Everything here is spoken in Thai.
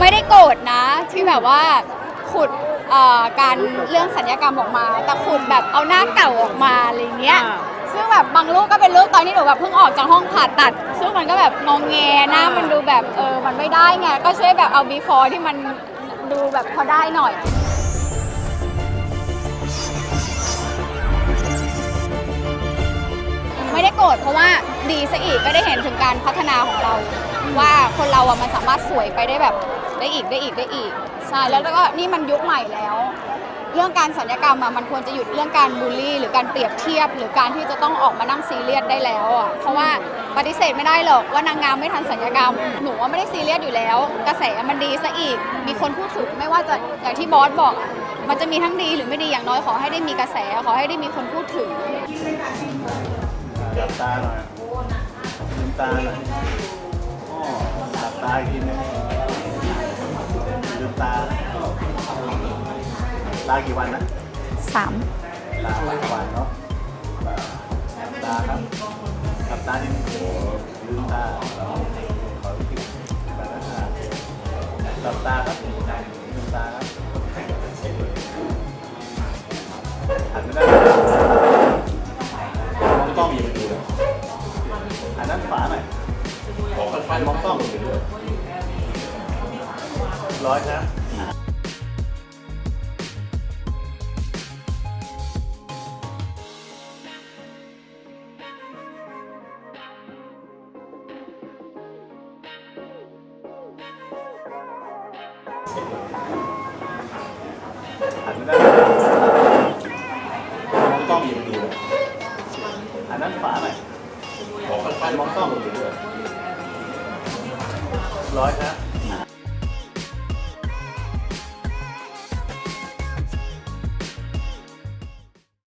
ไม่ได้โกรธนะที่แบบว่าขุดการเรื่องสัญญกรรมออกมา แต่ขุดแบบเอาหน้าเก่าออกมาอะไรเงี้ยซึ่งแบบบางรูปก็เป็นรูปตอนนี้หนูแบบเพิ่งออกจากห้องผ่าตัด ซึ่งมันก็แบบงองแงหน้ามันดูแบบเออมันไม่ได้ไงก็ช่วยแบบเอา before ที่มันดูแบบพอได้หน่อย ไม่ได้โกรธเพราะว่า ดีซะอีกก็ได้เห็นถึงการพัฒนาของเรา ว่าคนเราอะมันสามารถสวยไปได้แบบได้อีกได้อีกได้อีกใช่แล้วก็นี่มันยุคใหม่แล้ว เรื่องการสัญญกรรมอะมันควรจะหยุดเรื่องการบูลลี่ หรือการเปรียบเทียบ หรือการที่จะต้องออกมานั่งซีเรียสได้แล้วอะเพราะว่าปฏิเสธไม่ได้หรอกว่านางงามไม่ทันสัญญกรรม หนูว่าไม่ได้ซีเรียสอยู่แล้ว กระแสมันดีซะอีก มีคนพูดถึงไม่ว่าจะอย่างที่บอสบอกอะมันจะมีทั้งดีหรือไม่ดีอย่างน้อยขอให้ได้มีกระแสขอให้ได้มีคนพูดถึงหลับตาหน่อย ตาหน่อยอ้อหลับตาอีกทีหนึงลืมตาตากี่วันนะสามตาหลายวันเนาะหลับตาครับหลับตาทีนึงลืมตาขออีกทีหลับตาครับลืมตาครับหันไม่ได้มองกล้องอยู่อั ปมองกล้องร้อยครับหันไม่ได้มองกล้องยู่ดูอันนั้นฝาหน่อยมองกล้อง ร้อยครับ